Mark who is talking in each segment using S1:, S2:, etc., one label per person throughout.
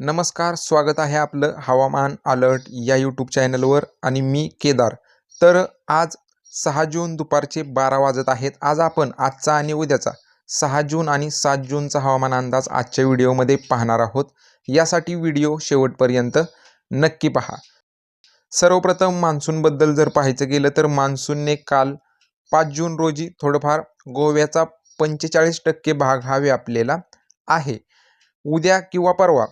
S1: नमस्कार स्वागत आहे आपलं हवामान अलर्ट या यूट्यूब चॅनलवर आणि मी केदार. तर आज सहा जून दुपारचे बारा वाजत आहेत. आज आपण आजचा आणि उद्याचा सहा जून आणि सात जूनचा हवामान अंदाज आजच्या व्हिडिओमध्ये पाहणार आहोत. यासाठी व्हिडिओ शेवटपर्यंत नक्की पहा. सर्वप्रथम मान्सूनबद्दल जर पाहायचं गेलं तर मान्सूनने काल पाच जून रोजी थोडंफार गोव्याचा पंचेचाळीस टक्के भाग हा व्यापलेला आहे. उद्या किंवा परवा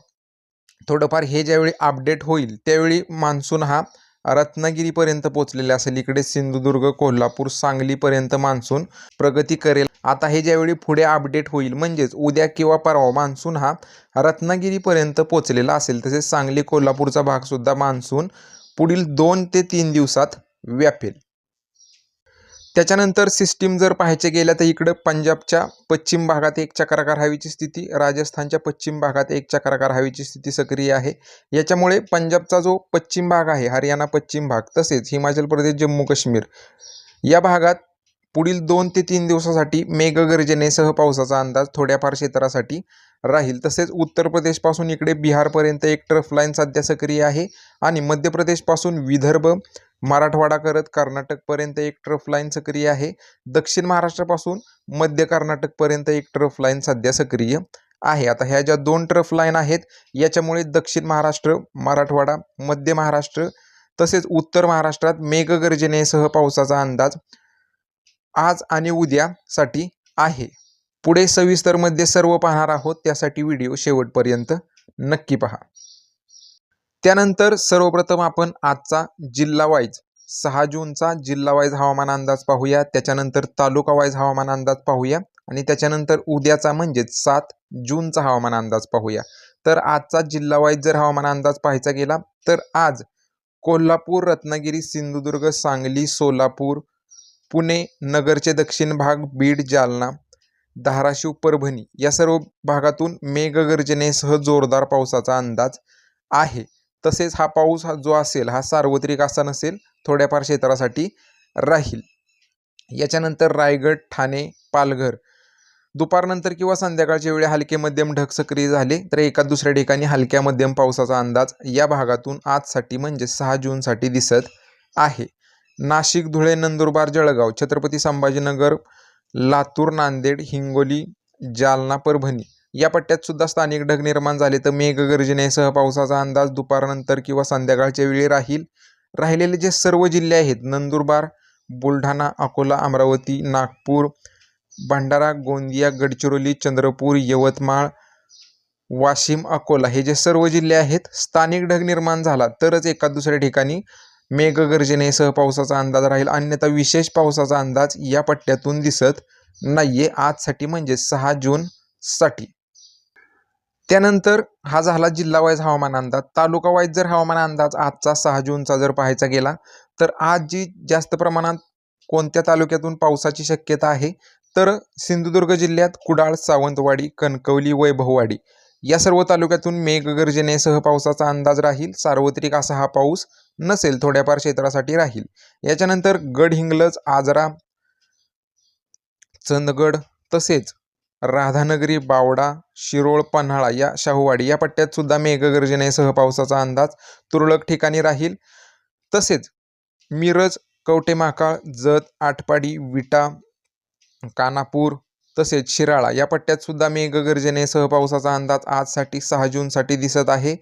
S1: थोडंफार हे ज्यावेळी अपडेट होईल त्यावेळी मान्सून हा रत्नागिरीपर्यंत पोचलेला असेल. इकडे सिंधुदुर्ग कोल्हापूर सांगलीपर्यंत मान्सून प्रगती करेल. आता हे ज्यावेळी पुढे अपडेट होईल म्हणजेच उद्या किंवा परवा मान्सून हा रत्नागिरीपर्यंत पोचलेला असेल. तसेच सांगली कोल्हापूरचा भागसुद्धा मान्सून पुढील दोन ते तीन दिवसात व्यापेल. त्याच्यानंतर सिस्टीम जर पाहायचे गेलं तर इकडं पंजाबच्या पश्चिम भागात एक चक्राकार हवेची स्थिती राजस्थानच्या पश्चिम भागात एक चक्राकार हवेची स्थिती सक्रिय आहे. याच्यामुळे पंजाबचा जो पश्चिम भाग आहे हरियाणा पश्चिम भाग तसेच हिमाचल प्रदेश जम्मू काश्मीर या भागात पुढील दोन ते तीन दिवसासाठी मेघगर्जनेसह पावसाचा अंदाज थोड्याफार क्षेत्रासाठी राहील. तसेच उत्तर प्रदेशपासून इकडे बिहारपर्यंत एक ट्रफ लाईन सध्या सक्रिय आहे आणि मध्य प्रदेशपासून विदर्भ मराठवाडा करत कर्नाटकपर्यंत एक ट्रफ लाईन सक्रिय आहे. दक्षिण महाराष्ट्रापासून मध्य कर्नाटकपर्यंत एक ट्रफ लाईन सध्या सक्रिय आहे. आता ह्या ज्या दोन ट्रफ लाईन आहेत याच्यामुळे दक्षिण महाराष्ट्र मराठवाडा मध्य महाराष्ट्र तसेच उत्तर महाराष्ट्रात मेघगर्जनेसह पावसाचा अंदाज आज आणि उद्यासाठी आहे. पुढे सविस्तरमध्ये सर्व पाहणार आहोत त्यासाठी व्हिडिओ शेवटपर्यंत नक्की पहा. त्यानंतर सर्वप्रथम आपण आजचा जिल्हा वाईज सहा जूनचा जिल्हा वाईज हवामान अंदाज पाहूया त्याच्यानंतर तालुका वाईज हवामान अंदाज पाहूया आणि त्याच्यानंतर उद्याचा म्हणजेच सात जूनचा हवामान अंदाज पाहूया. तर आजचा जिल्हा वाईज जर हवामान अंदाज पाहायचा गेला तर आज कोल्हापूर रत्नागिरी सिंधुदुर्ग सांगली सोलापूर पुणे नगरचे दक्षिण भाग बीड जालना धाराशिव परभणी या सर्व भागातून मेघगर्जनेसह जोरदार पावसाचा अंदाज आहे. तसेच हा पाऊस हा जो असेल हा सार्वत्रिक असा नसेल थोड्याफार क्षेत्रासाठी राहील. याच्यानंतर रायगड ठाणे पालघर. दुपारनंतर किंवा संध्याकाळच्या वेळी हलके मध्यम ढग सक्रिय झाले तर एका दुसऱ्या ठिकाणी हलक्या मध्यम पावसाचा अंदाज या भागातून आजसाठी म्हणजे सहा जूनसाठी दिसत आहे. नाशिक धुळे नंदुरबार जळगाव छत्रपती संभाजीनगर लातूर नांदेड हिंगोली जालना परभणी. या पट्ट्यात सुद्धा स्थानिक ढग निर्माण झाले तर मेघगर्जनेसह पावसाचा अंदाज दुपारनंतर किंवा संध्याकाळच्या वेळी राहील. राहिलेले जे सर्व जिल्हे आहेत नंदुरबार बुलढाणा अकोला अमरावती नागपूर भंडारा गोंदिया गडचिरोली चंद्रपूर यवतमाळ वाशिम अकोला हे जे सर्व जिल्हे आहेत स्थानिक ढग निर्माण झाला तरच एका दुसऱ्या ठिकाणी मेघगर्जनेसह पावसाचा अंदाज राहील. अन्यथा विशेष पावसाचा अंदाज या पट्ट्यातून दिसत नाहीये. आजसाठी म्हणजे सहा जून साठी. त्यानंतर हा झाला जिल्हा वाईज हवामान अंदाज. तालुका वाईज जर हवामान अंदाज आजचा सहा जूनचा जर पाहायचा गेला तर आज जी जास्त प्रमाणात कोणत्या तालुक्यातून पावसाची शक्यता आहे तर सिंधुदुर्ग जिल्ह्यात कुडाळ सावंतवाडी कणकवली वैभववाडी या सर्व तालुक्यातून मेघगर्जनेसह पावसाचा अंदाज राहील. सार्वत्रिक असा हा पाऊस नसेल थोड्याफार क्षेत्रासाठी राहील. याच्यानंतर गडहिंग्लज आजरा चंदगड तसेच राधानगरी बावडा शिरोळ पन्हाळा या शाहूवाडी या पट्ट्यात सुद्धा मेघगर्जनेसह पावसाचा अंदाज तुरळक ठिकाणी राहील. तसेच मिरज कवटेमाकाळ जत आटपाडी विटा कानापूर तसेच शिराळा या पट्ट्यात सुद्धा मेघगर्जनेसह पावसाचा अंदाज आजसाठी सहा जूनसाठी दिसत आहे.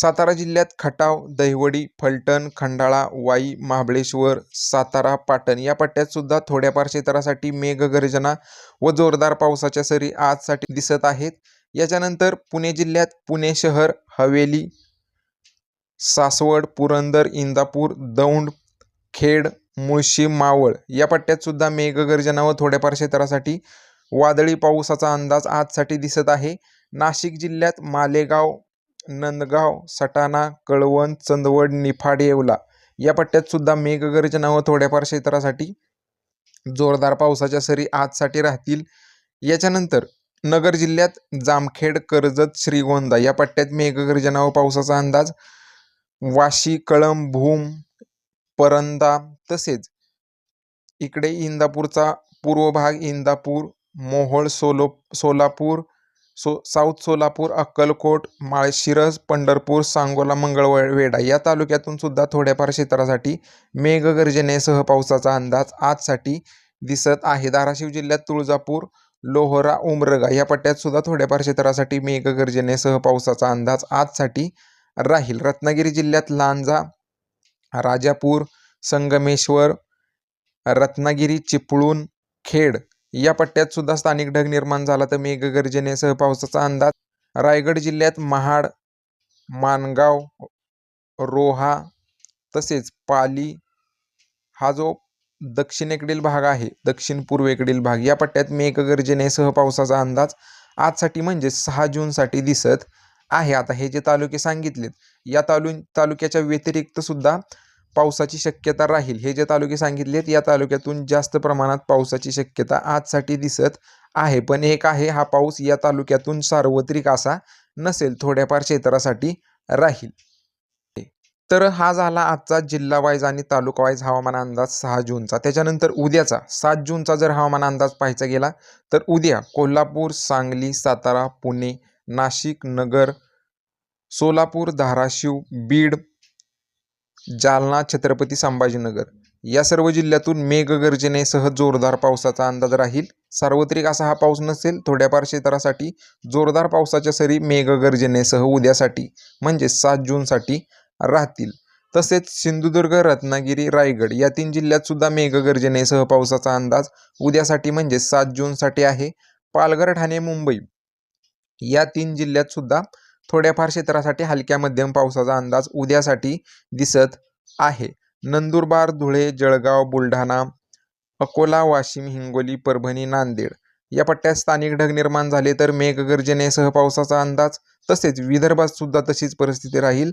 S1: सातारा जिल्ह्यात खटाव दहिवडी फलटण खंडाळा वाई महाबळेश्वर सातारा पाटण या पट्ट्यात सुद्धा थोड्याफार क्षेत्रासाठी मेघगर्जना व जोरदार पावसाच्या सरी आजसाठी दिसत आहेत. याच्यानंतर पुणे जिल्ह्यात पुणे शहर हवेली सासवड पुरंदर इंदापूर दौंड खेड मुळशी मावळ या पट्ट्यात सुद्धा मेघगर्जना व थोड्याफार क्षेत्रासाठी वादळी पावसाचा अंदाज आजसाठी दिसत आहे. नाशिक जिल्ह्यात मालेगाव नंदगाव सटाणा कळवण चंदवड निफाड येवला या पट्ट्यात सुद्धा मेघगर्जना व थोड्याफार क्षेत्रासाठी जोरदार पावसाच्या सरी आजसाठी राहतील. याच्यानंतर नगर जिल्ह्यात जामखेड कर्जत श्रीगोंदा या पट्ट्यात मेघगर्जना व पावसाचा अंदाज वाशी कळंब भूम परंदा तसेच इकडे इंदापूरचा पूर्व भाग इंदापूर मोहोळ सोलो सोलापूर सो साऊथ सोलापूर अक्कलकोट माळशिरस पंढरपूर सांगोला मंगळवेढा या तालुक्यातून सुद्धा थोड्याफार क्षेत्रासाठी मेघगर्जनेसह पावसाचा अंदाज आजसाठी दिसत आहे. धाराशिव जिल्ह्यात तुळजापूर लोहरा उमरगा या पट्ट्यात सुद्धा थोड्याफार क्षेत्रासाठी मेघगर्जनेसह पावसाचा अंदाज आजसाठी राहील. रत्नागिरी जिल्ह्यात लांजा राजापूर संगमेश्वर रत्नागिरी चिपळूण खेड या पट्ट्यात सुद्धा स्थानिक ढग निर्माण झाला तर मेघगर्जनेसह पावसाचा अंदाज. रायगड जिल्ह्यात महाड मानगाव रोहा तसेच पाली हा जो दक्षिणेकडील भाग आहे दक्षिण पूर्वेकडील भाग या पट्ट्यात मेघगर्जनेसह पावसाचा अंदाज आजसाठी म्हणजे सहा जूनसाठी दिसत आहे. आता हे जे तालुके सांगितलेत या तालु तालुक्याच्या व्यतिरिक्त सुद्धा पावसाची शक्यता राहील. हे जे तालुके सांगितलेत या तालुक्यातून जास्त प्रमाणात पावसाची शक्यता आजसाठी दिसत आहे. पण एक आहे हा पाऊस या तालुक्यातून सार्वत्रिक असा नसेल थोड्याफार क्षेत्रासाठी राहील. तर हा झाला आजचा जिल्हा वाईज आणि तालुका वाईज हवामान अंदाज सहा जूनचा. त्याच्यानंतर उद्याचा सात जूनचा जर हवामान अंदाज पाहायचा गेला तर उद्या कोल्हापूर सांगली सातारा पुणे नाशिक नगर सोलापूर धाराशिव बीड जालना छत्रपती संभाजीनगर या सर्व जिल्ह्यातून मेघगर्जनेसह जोरदार पावसाचा अंदाज राहील. सार्वत्रिक असा हा पाऊस नसेल थोड्याफार क्षेत्रासाठी जोरदार पावसाच्या सरी मेघगर्जनेसह उद्यासाठी म्हणजे सात जूनसाठी राहतील. तसेच सिंधुदुर्ग रत्नागिरी रायगड या तीन जिल्ह्यात सुद्धा मेघगर्जनेसह पावसाचा अंदाज उद्यासाठी म्हणजे सात जूनसाठी आहे. पालघर ठाणे मुंबई या तीन जिल्ह्यात सुद्धा थोड्याफार क्षेत्रासाठी हलक्या मध्यम पावसाचा अंदाज उद्यासाठी दिसत आहे. नंदुरबार धुळे जळगाव बुलढाणा अकोला वाशिम हिंगोली परभणी नांदेड या पट्ट्यात स्थानिक ढग निर्माण झाले तर मेघगर्जनेसह पावसाचा अंदाज तसेच विदर्भात सुद्धा तशीच परिस्थिती राहील.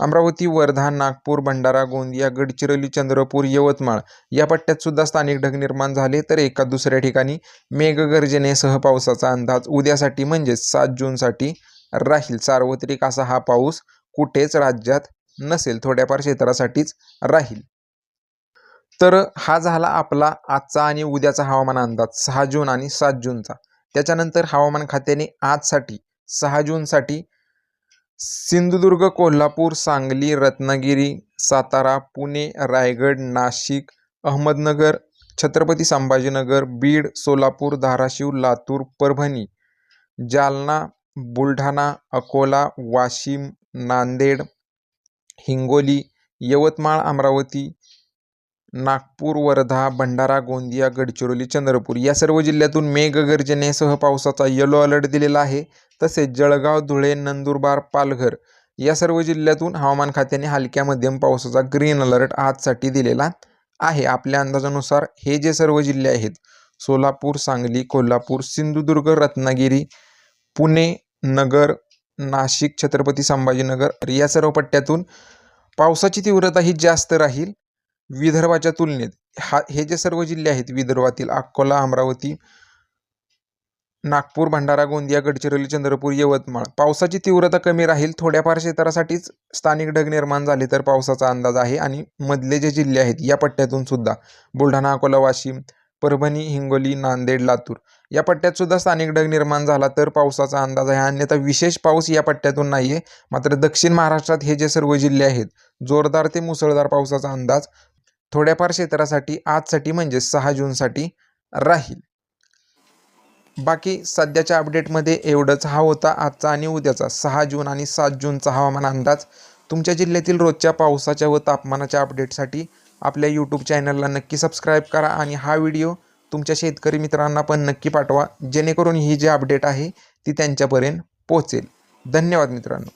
S1: अमरावती वर्धा नागपूर भंडारा गोंदिया गडचिरोली चंद्रपूर यवतमाळ या पट्ट्यात सुद्धा स्थानिक ढग निर्माण झाले तर एका दुसऱ्या ठिकाणी मेघगर्जनेसह पावसाचा अंदाज उद्यासाठी म्हणजेच सात जूनसाठी राहील. सार्वत्रिक असा हा पाऊस कुठेच राज्यात नसेल थोड्याफार क्षेत्रासाठीच राहील. तर हा झाला आपला आजचा आणि उद्याचा हवामान अंदाज. सहा जून आणि सात जूनचा. त्याच्यानंतर हवामान खात्याने आजसाठी सहा जूनसाठी सिंधुदुर्ग कोल्हापूर सांगली रत्नागिरी सातारा पुणे रायगड नाशिक अहमदनगर छत्रपती संभाजीनगर बीड सोलापूर धाराशिव लातूर परभणी जालना बुलढाणा अकोला वाशिम नांदेड हिंगोली यवतमाळ अमरावती नागपूर वर्धा भंडारा गोंदिया गडचिरोली चंद्रपूर या सर्व जिल्ह्यातून मेघगर्जनेसह पावसाचा येलो अलर्ट दिलेला आहे. तसेच जळगाव धुळे नंदुरबार पालघर या सर्व जिल्ह्यातून हवामान खात्याने हलक्या मध्यम पावसाचा ग्रीन अलर्ट आजसाठी दिलेला आहे. आपल्या अंदाजानुसार हे जे सर्व जिल्हे आहेत सोलापूर सांगली कोल्हापूर सिंधुदुर्ग रत्नागिरी पुणे नगर नाशिक छत्रपती संभाजीनगर या सर्व पट्ट्यातून पावसाची तीव्रता ही जास्त राहील. विदर्भाच्या तुलनेत हा हे जे सर्व जिल्हे आहेत विदर्भातील अकोला अमरावती नागपूर भंडारा गोंदिया गडचिरोली चंद्रपूर यवतमाळ पावसाची तीव्रता कमी राहील. थोड्याफार क्षेत्रासाठीच स्थानिक ढग निर्माण झाले तर पावसाचा अंदाज आहे. आणि मधले जे जिल्हे आहेत या पट्ट्यातून सुद्धा बुलढाणा अकोला वाशिम परभणी हिंगोली नांदेड लातूर या पट्ट्यात सुद्धा स्थानिक ढग निर्माण झाला तर पावसाचा अंदाज आहे. अन्यथा विशेष पाऊस या पट्ट्यातून नाही आहे मात्र दक्षिण महाराष्ट्रात हे जे सर्व जिल्हे आहेत जोरदार ते मुसळधार पावसाचा अंदाज थोड्याफार क्षेत्रासाठी आजसाठी म्हणजे सहा जूनसाठी राहील. बाकी सध्याच्या अपडेटमध्ये एवढंच. हा होता आजचा आणि उद्याचा सहा जून आणि सात जूनचा हवामान अंदाज. तुमच्या जिल्ह्यातील रोजच्या पावसाच्या व तापमानाच्या अपडेटसाठी आपल्या यूट्यूब चॅनलला नक्की सबस्क्राईब करा आणि हा व्हिडिओ तुमच्या शेतकरी मित्रांना पण नक्की पाठवा. जेणेकरून ही जी अपडेट आहे ती त्यांच्यापर्यंत पोहोचेल. धन्यवाद मित्रांनो.